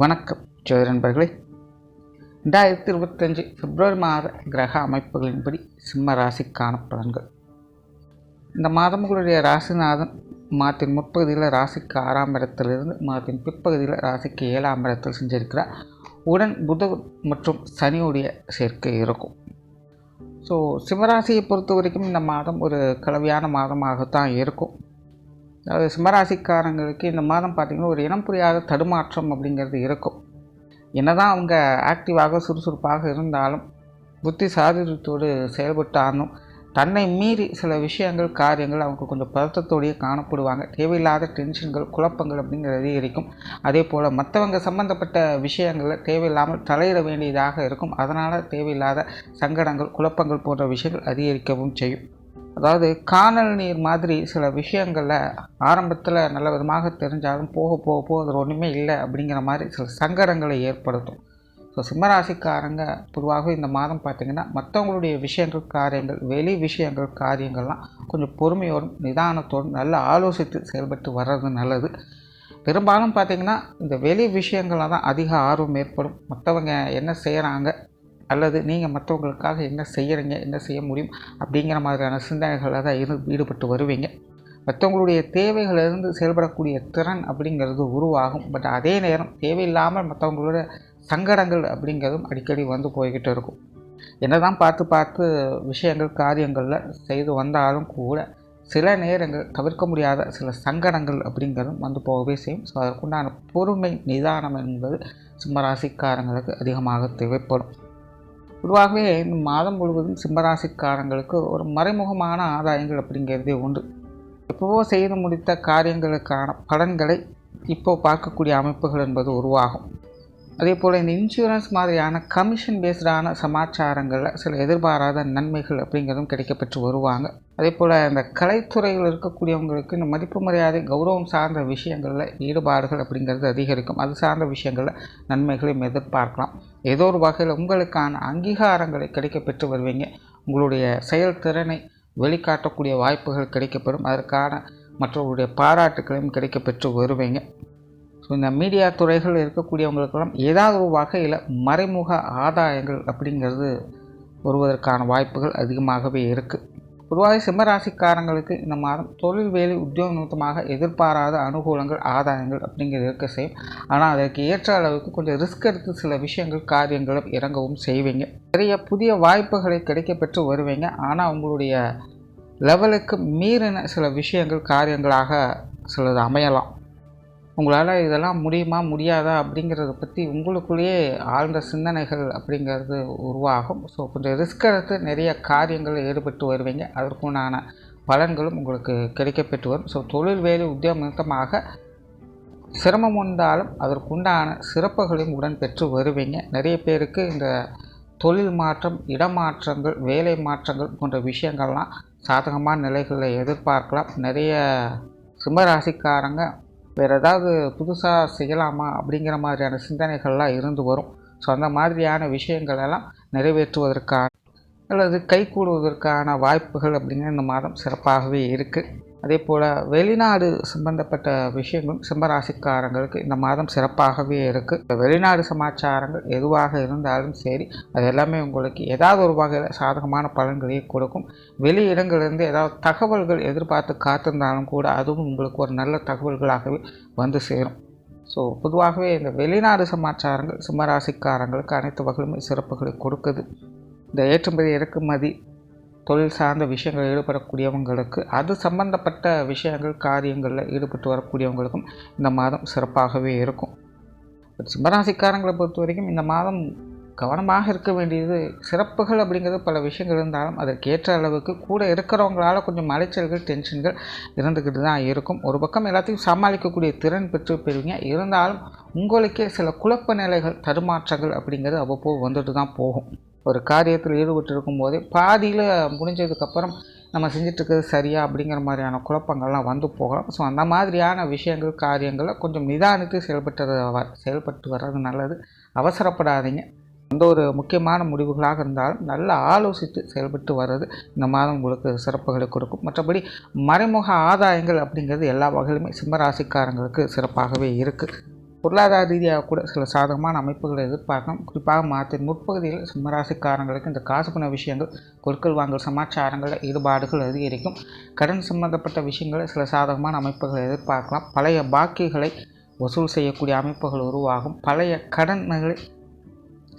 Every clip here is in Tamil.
வணக்கம். ஜோதி நண்பர்களே ரெண்டாயிரத்தி இருபத்தஞ்சு பிப்ரவரி மாத கிரக அமைப்புகளின்படி சிம்ம ராசிக்கான பலன்கள். இந்த மாதம் உங்களுடைய ராசிநாதன் மாதத்தின் முற்பகுதியில் ராசிக்கு ஆறாம் இடத்திலிருந்து மாதத்தின் பிற்பகுதியில் ராசிக்கு ஏழாம் இடத்தில் செஞ்சிருக்கிறார். உடன் புத மற்றும் சனியுடைய சேர்க்கை இருக்கும். ஸோ சிம்மராசியை பொறுத்த வரைக்கும் இந்த மாதம் ஒரு கலவையான மாதமாகத்தான் இருக்கும். அதாவது சிம்மராசிக்காரங்களுக்கு இந்த மாதம் பார்த்திங்கன்னா ஒரு இனம் புரியாத தடுமாற்றம் அப்படிங்கிறது இருக்கும். என்னதான் அவங்க ஆக்டிவாக சுறுசுறுப்பாக இருந்தாலும் புத்தி சாதுரியத்தோடு செயல்பட்டாலும் தன்னை மீறி சில விஷயங்கள் காரியங்கள் அவங்க கொஞ்சம் பதட்டத்தோடையே காணப்படுவாங்க. தேவையில்லாத டென்ஷன்கள் குழப்பங்கள் அப்படிங்கிறது அதிகரிக்கும் அதே போல் மற்றவங்க சம்மந்தப்பட்ட விஷயங்களில் தேவையில்லாமல் தலையிட வேண்டியதாக இருக்கும். அதனால் தேவையில்லாத சங்கடங்கள் குழப்பங்கள் போன்ற விஷயங்கள் அதிகரிக்கவும் செய்யும். அதாவது காணல் நீர் மாதிரி சில விஷயங்களில் ஆரம்பத்தில் நல்ல விதமாக தெரிஞ்சாலும் போக போக போக அது ஒன்றுமே இல்லை அப்படிங்கிற மாதிரி சில சங்கடங்களை ஏற்படுத்தும். ஸோ சிம்மராசிக்காரங்க பொதுவாக இந்த மாதம் பார்த்திங்கன்னா மற்றவங்களுடைய விஷயங்கள் காரியங்கள் வெளி விஷயங்கள் காரியங்கள்லாம் கொஞ்சம் பொறுமையோடும் நிதானத்தோடும் நல்லா ஆலோசித்து செயல்பட்டு வர்றது நல்லது. பெரும்பாலும் பார்த்திங்கன்னா இந்த வெளி விஷயங்களில் தான் அதிக ஆர்வம் ஏற்படும். மற்றவங்க என்ன செய்கிறாங்க அல்லது நீங்கள் மற்றவங்களுக்காக என்ன செய்கிறீங்க என்ன செய்ய முடியும் அப்படிங்கிற மாதிரியான சிந்தனைகளில் தான் ஈடுபட்டு வருவீங்க. மற்றவங்களுடைய தேவைகளிலிருந்து செயல்படக்கூடிய திறன் அப்படிங்கிறது உருவாகும். பட் அதே நேரம் தேவையில்லாமல் மற்றவங்களோட சங்கடங்கள் அப்படிங்கிறதும் அடிக்கடி வந்து போய்கிட்டு இருக்கும். என்ன தான் பார்த்து பார்த்து விஷயங்கள் காரியங்களில் செய்து வந்தாலும் கூட சில நேரங்கள் தவிர்க்க முடியாத சில சங்கடங்கள் அப்படிங்கிறதும் வந்து போகவே செய்யும். ஸோ அதற்குண்டான பொறுமை நிதானம் என்பது சிம்மராசிக்காரங்களுக்கு அதிகமாக தேவைப்படும். பொதுவாகவே இந்த மாதம் முழுவதும் சிம்மராசிக்காரங்களுக்கு ஒரு மறைமுகமான ஆதாயங்கள் அப்படிங்கிறதே உண்டு எப்போவோ செய்து முடித்த காரியங்களுக்கான பலன்களை இப்போ பார்க்கக்கூடிய அமைப்புகள் என்பது உருவாகும். அதே போல் இந்த இன்சூரன்ஸ் மாதிரியான கமிஷன் பேஸ்டான சமாச்சாரங்களில் சில எதிர்பாராத நன்மைகள் அப்படிங்கிறதும் கிடைக்கப்பெற்று வருவாங்க. அதே போல் இந்த கலைத்துறையில் இருக்கக்கூடியவங்களுக்கு இந்த மதிப்பு மரியாதை கௌரவம் சார்ந்த விஷயங்களில் ஈடுபாடுகள் அப்படிங்கிறது அதிகரிக்கும். அது சார்ந்த விஷயங்களில் நன்மைகளையும் எதிர்பார்க்கலாம். ஏதோ ஒரு வகையில் உங்களுக்கான அங்கீகாரங்களை கிடைக்கப்பெற்று வருவீங்க. உங்களுடைய செயல்திறனை வெளிக்காட்டக்கூடிய வாய்ப்புகள் கிடைக்கப்பெறும். அதற்கான மற்றவர்களுடைய பாராட்டுகளையும் கிடைக்கப்பெற்று வருவீங்க. ஸோ இந்த மீடியா துறைகள் இருக்கக்கூடியவங்களுக்கெல்லாம் ஏதாவது ஒரு வகையில் மறைமுக ஆதாயங்கள் அப்படிங்கிறது வருவதற்கான வாய்ப்புகள் அதிகமாகவே இருக்குது பொதுவாக சிம்மராசிக்காரங்களுக்கு இந்த மாதம் தொழில் வேலை உத்தியோக நிமித்தமாக எதிர்பாராத அனுகூலங்கள் ஆதாயங்கள் அப்படிங்கிறது இருக்க செய்யும். ஆனால் அதற்கு ஏற்ற அளவுக்கு கொஞ்சம் ரிஸ்க் எடுத்து சில விஷயங்கள் காரியங்களும் இறங்கவும் செய்வீங்க. நிறைய புதிய வாய்ப்புகளை கிடைக்கப்பெற்று வருவீங்க. ஆனால் உங்களுடைய லெவலுக்கு மீறின சில விஷயங்கள் காரியங்களாக சிலது அமையலாம். உங்களால் இதெல்லாம் முடியுமா முடியாதா அப்படிங்கிறத பற்றி உங்களுக்குள்ளேயே ஆழ்ந்த சிந்தனைகள் அப்படிங்கிறது உருவாகும். ஸோ கொஞ்சம் ரிஸ்க் எடுத்து நிறைய காரியங்களில் ஈடுபட்டு வருவீங்க. அதற்குண்டான பலன்களும் உங்களுக்கு கிடைக்கப்பெற்று வரும். ஸோ தொழில் வேலை உத்தியோக நிமித்தமாக சிரமம் வந்தாலும் அதற்குண்டான சிறப்புகளையும் உடன் பெற்று வருவீங்க. நிறைய பேருக்கு இந்த தொழில் மாற்றம் இடமாற்றங்கள் வேலை மாற்றங்கள் போன்ற விஷயங்கள்லாம் சாதகமான நிலைகளில் எதிர்பார்க்கலாம். நிறைய சிம்மராசிக்காரங்க வேறு ஏதாவது புதுசாக செய்யலாமா அப்படிங்கிற மாதிரியான சிந்தனைகள்லாம் இருந்து வரும். ஸோ அந்த மாதிரியான விஷயங்கள் எல்லாம் நிறைவேற்றுவதற்கான அல்லது கைகூடுவதற்கான வாய்ப்புகள் அப்படிங்கிற இந்த மாதம் சிறப்பாகவே இருக்குது அதே போல் வெளிநாடு சம்பந்தப்பட்ட விஷயங்களும் சிம்மராசிக்காரங்களுக்கு இந்த மாதம் சிறப்பாகவே இருக்குது வெளிநாடு சமாச்சாரங்கள் எதுவாக இருந்தாலும் சரி அது எல்லாமே உங்களுக்கு ஏதாவது ஒரு வகையில் சாதகமான பலன்களையே கொடுக்கும். வெளி இடங்களிலிருந்து ஏதாவது தகவல்கள் எதிர்பார்த்து காத்திருந்தாலும் கூட அதுவும் உங்களுக்கு ஒரு நல்ல தகவல்களாகவே வந்து சேரும். ஸோ பொதுவாகவே இந்த வெளிநாடு சமாச்சாரங்கள் சிம்மராசிக்காரங்களுக்கு அனைத்து வகையிலுமே சிறப்புகளை கொடுக்குது. இந்த ஏற்றுமதி இறக்குமதி தொழில் சார்ந்த விஷயங்களில் ஈடுபடக்கூடியவங்களுக்கு அது சம்பந்தப்பட்ட விஷயங்கள் காரியங்களில் ஈடுபட்டு வரக்கூடியவங்களுக்கும் இந்த மாதம் சிறப்பாகவே இருக்கும். சிம்மராசிக்காரங்களை பொறுத்த வரைக்கும் இந்த மாதம் கவனமாக இருக்க வேண்டியது சிறப்புகள் அப்படிங்கிறது பல விஷயங்கள் இருந்தாலும் அதற்கு ஏற்ற அளவுக்கு கூட இருக்கிறவங்களால கொஞ்சம் அலைச்சல்கள் டென்ஷன்கள் இருந்துக்கிட்டு தான் இருக்கும். ஒரு பக்கம் எல்லாத்தையும் சமாளிக்கக்கூடிய திறன் பெற்று பெறுவீங்க. இருந்தாலும் உங்களுக்கே சில குழப்ப நிலைகள் தடுமாற்றங்கள் அப்படிங்கிறது அவ்வப்போது வந்துட்டு தான் போகும். ஒரு காரியத்தில் ஈடுபட்டு போதே பாதியில் முடிஞ்சதுக்கப்புறம் நம்ம செஞ்சிட்ருக்கிறது சரியா அப்படிங்கிற மாதிரியான குழப்பங்கள்லாம் வந்து போகலாம். ஸோ அந்த மாதிரியான விஷயங்கள் காரியங்களை கொஞ்சம் நிதானித்து செயல்பட்டு வ செயல்பட்டு வர்றது நல்லது. அவசரப்படாதீங்க. எந்த ஒரு முக்கியமான முடிவுகளாக இருந்தாலும் நல்லா ஆலோசித்து செயல்பட்டு வர்றது இந்த மாதம் உங்களுக்கு சிறப்புகளை கொடுக்கும். மற்றபடி மறைமுக ஆதாயங்கள் அப்படிங்கிறது எல்லா வகையிலுமே சிம்மராசிக்காரங்களுக்கு சிறப்பாகவே இருக்குது பொருளாதார ரீதியாக கூட சில சாதகமான அமைப்புகளை எதிர்பார்க்கலாம். குறிப்பாக மாதத்தின் முற்பகுதியில் சிம்மராசிக்காரங்களுக்கு இந்த காசு பண விஷயங்கள் பொருட்கள் வாங்கல் சமாச்சாரங்களில் ஈடுபாடுகள் அதிகரிக்கும். கடன் சம்பந்தப்பட்ட விஷயங்களில் சில சாதகமான அமைப்புகளை எதிர்பார்க்கலாம். பழைய பாக்கிகளை வசூல் செய்யக்கூடிய அமைப்புகள் உருவாகும். பழைய கடன்களை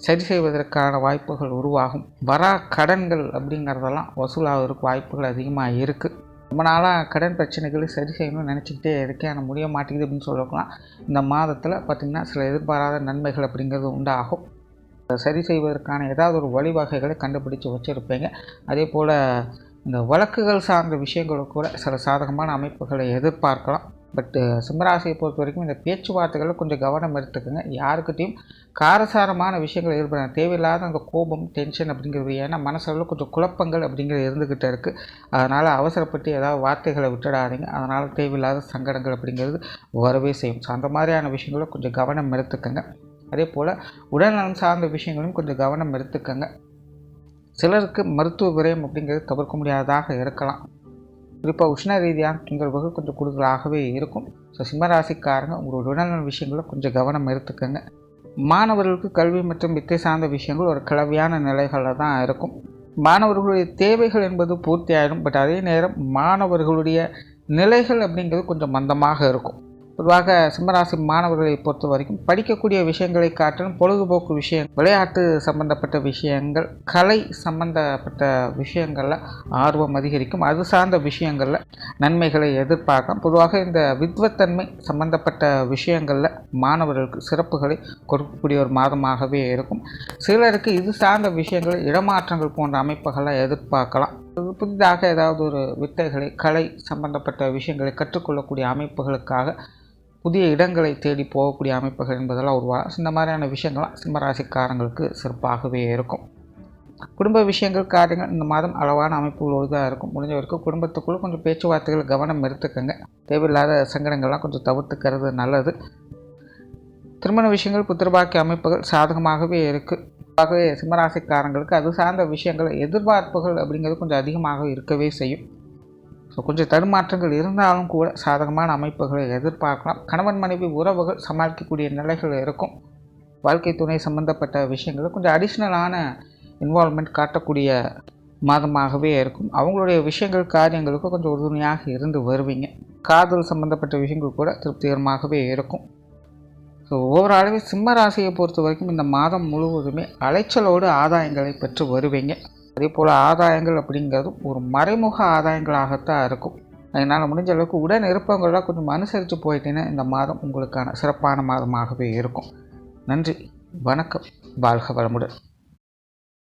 சரி செய்வதற்கான வாய்ப்புகள் உருவாகும். வரா கடன்கள் அப்படிங்கிறதெல்லாம் வசூலாகிறதுக்கு வாய்ப்புகள் அதிகமாக இருக்குது ரொம்ப நாளாக கடன் பிரச்சனைகளை சரி செய்யணும்னு நினச்சிக்கிட்டே இருக்கேன். ஆனால் முடிய மாட்டேங்குது அப்படின்னு சொல்லலாம். இந்த மாதத்தில் பார்த்திங்கன்னா சில எதிர்பாராத நன்மைகள் அப்படிங்கிறது உண்டாகும். அதை சரி செய்வதற்கான ஏதாவது ஒரு வழிவகைகளை கண்டுபிடிச்சு வச்சுருப்பீங்க. அதே போல் இந்த வழக்குகள் சார்ந்த விஷயங்களுக்கு கூட சில சாதகமான அமைப்புகளை எதிர்பார்க்கலாம். பட்டு சிம்மராசியை பொறுத்த வரைக்கும் இந்த பேச்சுவார்த்தைகளில் கொஞ்சம் கவனம் எடுத்துக்கோங்க. யாருக்கிட்டையும் காரசாரமான விஷயங்கள் ஏற்பட தேவையில்லாத அந்த கோபம் டென்ஷன் அப்படிங்கிறது ஏன்னா மனசளவில் கொஞ்சம் குழப்பங்கள் அப்படிங்கிறது இருந்துக்கிட்டே இருக்குது அதனால் அவசரப்பட்டு ஏதாவது வார்த்தைகளை விட்டுடாதீங்க. அதனால் தேவையில்லாத சங்கடங்கள் அப்படிங்கிறது வரவே செய்யும். ஸோ அந்த மாதிரியான விஷயங்களும் கொஞ்சம் கவனம் எடுத்துக்கோங்க. அதே போல் உடல்நலம் சார்ந்த விஷயங்களும் கொஞ்சம் கவனம் எடுத்துக்கோங்க. சிலருக்கு மருத்துவ விரயம் அப்படிங்கிறது தவிர்க்க முடியாததாக இருக்கலாம். குறிப்பாக உஷ்ண ரீதியான தொந்தரவுகள் கொஞ்சம் கூடுதலாகவே இருக்கும். ஸோ சிம்மராசிக்காரங்க உங்களோட உடல்நல விஷயங்களில் கொஞ்சம் கவனம் எடுத்துக்கோங்க. மாணவர்களுக்கு கல்வி மற்றும் வித்தை சார்ந்த விஷயங்கள் ஒரு கலவையான நிலைகளில் தான் இருக்கும். மாணவர்களுடைய தேவைகள் என்பது பூர்த்தி ஆகிடும் பட் அதே நேரம் மாணவர்களுடைய நிலைகள் அப்படிங்கிறது கொஞ்சம் மந்தமாக இருக்கும். பொதுவாக சிம்மராசி மாணவர்களை பொறுத்த வரைக்கும் படிக்கக்கூடிய விஷயங்களை காட்டிலும் பொழுதுபோக்கு விஷயம் விளையாட்டு சம்பந்தப்பட்ட விஷயங்கள் கலை சம்பந்தப்பட்ட விஷயங்களில் ஆர்வம் அதிகரிக்கும். அது சார்ந்த விஷயங்களில் நன்மைகளை எதிர்பார்க்கலாம். பொதுவாக இந்த வித்வத்தன்மை சம்பந்தப்பட்ட விஷயங்களில் மாணவர்களுக்கு சிறப்புகளை கொடுக்கக்கூடிய ஒரு மாதமாகவே இருக்கும். சிலருக்கு இது சார்ந்த விஷயங்கள் இடமாற்றங்கள் போன்ற அமைப்புகளை எதிர்பார்க்கலாம். புதிதாக ஏதாவது ஒரு வித்தைகளை கலை சம்பந்தப்பட்ட விஷயங்களை கற்றுக்கொள்ளக்கூடிய அமைப்புகளுக்காக புதிய இடங்களை தேடி போகக்கூடிய அமைப்புகள் என்பதெல்லாம் உருவாகும். இந்த மாதிரியான விஷயங்கள்லாம் சிம்மராசிக்காரங்களுக்கு சிறப்பாகவே இருக்கும். குடும்ப விஷயங்கள் காரியங்கள் இந்த மாதம் அளவான அமைப்புகளோடு தான் இருக்கும். முடிஞ்ச வரைக்கும் குடும்பத்துக்குள்ளே கொஞ்சம் பேச்சுவார்த்தைகள் கவனம் எடுத்துக்கங்க. தேவையில்லாத சங்கடங்கள்லாம் கொஞ்சம் தவிர்த்துக்கிறது நல்லது. திருமண விஷயங்கள் புத்திரபாக்கிய அமைப்புகள் சாதகமாகவே இருக்குது ஆகவே சிம்மராசிக்காரங்களுக்கு அது சார்ந்த விஷயங்கள் எதிர்பார்ப்புகள் அப்படிங்கிறது கொஞ்சம் அதிகமாக இருக்கவே செய்யும். ஸோ கொஞ்சம் தடுமாற்றங்கள் இருந்தாலும் கூட சாதகமான அமைப்புகளை எதிர்பார்க்கலாம். கணவன் மனைவி உறவுகள் சமாளிக்கக்கூடிய நிலைகள் இருக்கும். வாழ்க்கை துணை சம்மந்தப்பட்ட விஷயங்கள் கொஞ்சம் அடிஷ்னலான இன்வால்மெண்ட் காட்டக்கூடிய மாதமாகவே இருக்கும். அவங்களுடைய விஷயங்கள் காரியங்களுக்கு கொஞ்சம் உறுதுணையாக இருந்து வருவீங்க. காதல் சம்மந்தப்பட்ட விஷயங்கள் கூட திருப்திகரமாகவே இருக்கும். ஸோ ஓவராலவே சிம்ம ராசியை பொறுத்த வரைக்கும் இந்த மாதம் முழுவதுமே அலைச்சலோடு ஆதாயங்களை பெற்று வருவீங்க. அதே போல் ஆதாயங்கள் அப்படிங்கிறது ஒரு மறைமுக ஆதாயங்களாகத்தான் இருக்கும். அதனால் முடிஞ்ச அளவுக்கு உடன் இருப்பவங்களாம் கொஞ்சம் அனுசரித்து போயிட்டீங்கன்னா இந்த மாதம் உங்களுக்கான சிறப்பான மாதமாகவே இருக்கும். நன்றி வணக்கம் வாழ்க வளமுடன்.